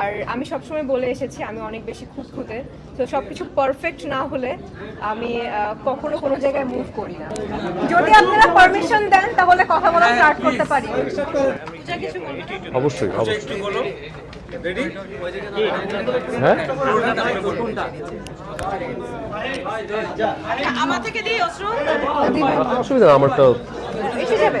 আর আমি সবসময় বলে এসেছি আমি অনেক বেশি খুঁতখুঁতে। তো সব কিছু পারফেক্ট না হলে আমি কখনো কোনো জায়গায় মুভ করি না। যদি আপনারা পারমিশন দেন তাহলে কথা বলা স্টার্ট করতে পারি। অবশ্যই অবশ্যই। হ্যাঁ? আমার থেকে দিই অসুবিধা নেই, আমার তো এসে যাবে?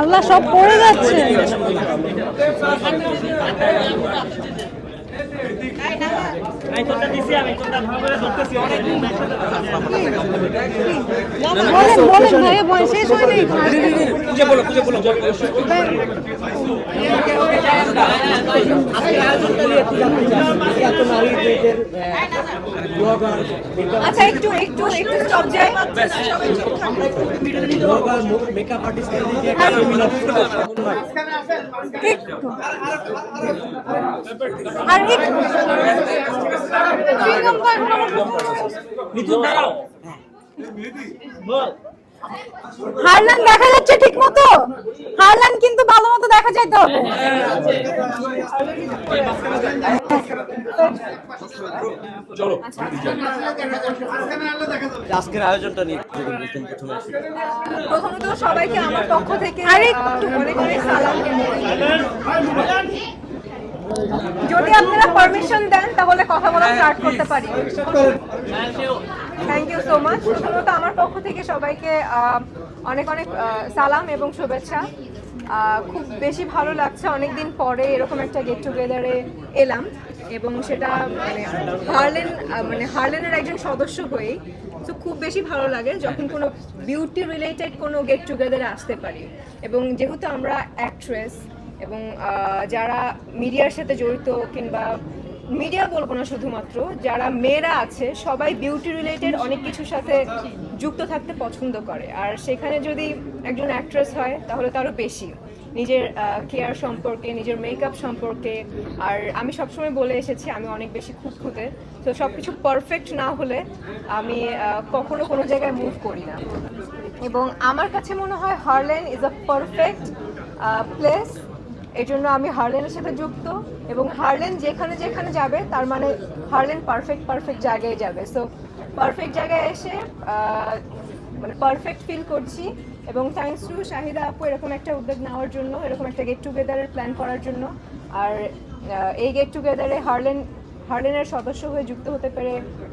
আল্লাহ সব পড়ে যাচ্ছে। বলো আচ্ছা একটু একটু একটু স্টপ যাই আর হারলান দেখা যাচ্ছে ঠিক মতো? হারলান কিন্তু ভালো মতো দেখা যাইতে হবে আজকের আয়োজনটা নিয়ে প্রথমে সবাইকে আমার পক্ষ থেকে আরে অনেক অনেক সালাম যদি আপনারা পারমিশন দেন তাহলে কথা বলা স্টার্ট করতে পারি। থ্যাংক ইউ সো মাচ প্রথমত আমার পক্ষ থেকে সবাইকে অনেক অনেক সালাম এবং শুভেচ্ছা। খুব বেশি ভালো লাগছে। অনেকদিন পরে এরকম একটা গেট টুগেদারে এলাম এবং সেটা মানে হার্লেন মানে হার্লেনের একজন সদস্য হয়েই। তো খুব বেশি ভালো লাগে যখন কোনো বিউটি রিলেটেড কোনো গেট টুগেদারে আসতে পারি। এবং যেহেতু আমরা অ্যাক্ট্রেস এবং যারা মিডিয়ার সাথে জড়িত কিংবা মিডিয়া বলব না শুধুমাত্র, যারা মেয়েরা আছে, সবাই বিউটি রিলেটেড অনেক কিছুর সাথে যুক্ত থাকতে পছন্দ করে। আর সেখানে যদি একজন অ্যাক্ট্রেস হয়, তাহলে তারও বেশি। নিজের কেয়ার সম্পর্কে, নিজের মেকআপ সম্পর্কে। আর আমি সবসময় বলে এসেছি, আমি অনেক বেশি খুঁতখুঁতে। তো সব কিছু পারফেক্ট না হলে আমি কখনো কোনো জায়গায় মুভ করি না। এবং আমার কাছে মনে হয় Harlem is a perfect place এই জন্য আমি হারলেনের সাথে যুক্ত এবং হারলেন যেখানে যেখানে যাবে, তার মানে হারলেন পারফেক্ট পারফেক্ট জায়গায় যাবে। সো পারফেক্ট জায়গায় এসে মানে পারফেক্ট ফিল করছি এবং থ্যাঙ্কস টু শাহিদা আপু এরকম একটা উদ্যোগ নেওয়ার জন্য, এরকম একটা গেট টুগেদারের প্ল্যান করার জন্য। আর এই গেট টুগেদারে হারলেন, হার্লেনের সদস্য হয়ে যুক্ত হতে পেরে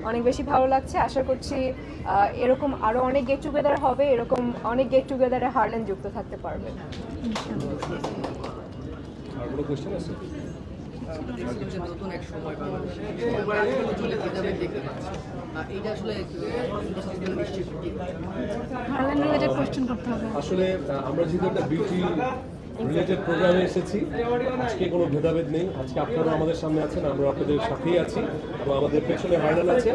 অনেক বেশি ভালো লাগছে। আশা করছি এরকম আরও অনেক গেট টুগেদার হবে, এরকম অনেক গেট টুগেদারে হার্লেন যুক্ত থাকতে পারবে কোনো কোয়েশ্চেন আছে? নতুন এক সময় বাংলাদেশে চলে ভেদাভেদ দেখতে পাচ্ছি আহ, আসলে নিশ্চিত আসলে আমরা যেহেতু একটা বিউটি রিলেটেড প্রোগ্রামে এসেছি। আজকে কোনো ভেদাভেদ নেই। আজকে আপনারা আমাদের সামনে আছেন আমরা আপনাদের সাথেই আছি এবং আমাদের পেছনে হাইরান আছে।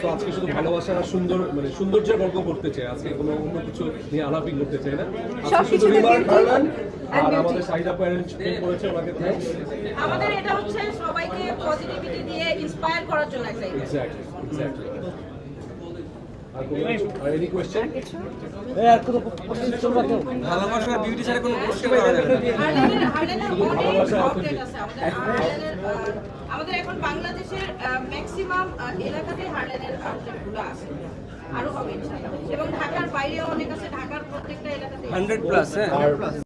তো আজকে শুধু ভালোবাসা আর সুন্দর মানে সৌন্দর্যের গল্প করতে চাই। আজকে কোনো অন্য কিছু নিয়ে আলাপই করতে চাই না। আজকে শুধু রিমার্ক আর। আমাদের সাইডা প্যারেন্ট করেছে ওনাকে থ্যাঙ্কস আমাদের এটা হচ্ছে সবাইকে পজিটিভিটি দিয়ে ইন্সপায়ার করার জন্য একটা এক্স্যাক্টলি এক্স্যাক্টলি আর কোনো কিছু আর এনি কোয়েশ্চেন আমাদের। এখন বাংলাদেশের ম্যাক্সিমাম এলাকাতে হার্লেনের outlet আছে। আরও হবে এবং ঢাকার বাইরেও অনেক আছে, ঢাকার প্রত্যেকটা এলাকাতে হান্ড্রেড প্লাস হ্যাঁ।